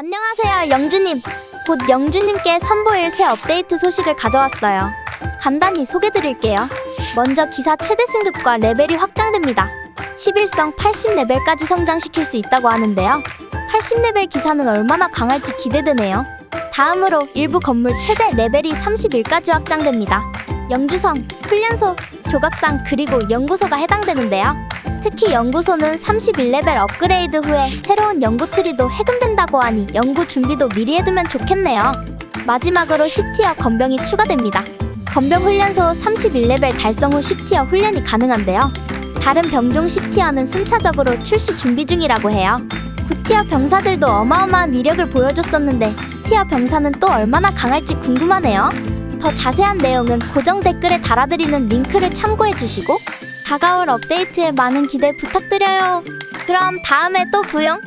안녕하세요, 영주님. 곧 영주님께 선보일 새 업데이트 소식을 가져왔어요. 간단히 소개드릴게요. 먼저 기사 최대 승급과 레벨이 확장됩니다. 11성 80레벨까지 성장시킬 수 있다고 하는데요. 80레벨 기사는 얼마나 강할지 기대되네요. 다음으로 일부 건물 최대 레벨이 31까지 확장됩니다. 영주성, 훈련소, 조각상 그리고 연구소가 해당되는데요. 특히 연구소는 31레벨 업그레이드 후에 새로운 연구 트리도 해금된다고 하니 연구 준비도 미리 해두면 좋겠네요. 마지막으로 10티어 건병이 추가됩니다. 건병 훈련소 31레벨 달성 후 10티어 훈련이 가능한데요. 다른 병종 10티어는 순차적으로 출시 준비 중이라고 해요. 9티어 병사들도 어마어마한 위력을 보여줬었는데 10티어 병사는 또 얼마나 강할지 궁금하네요. 더 자세한 내용은 고정 댓글에 달아드리는 링크를 참고해 주시고 다가올 업데이트에 많은 기대 부탁드려요. 그럼 다음에 또 부용!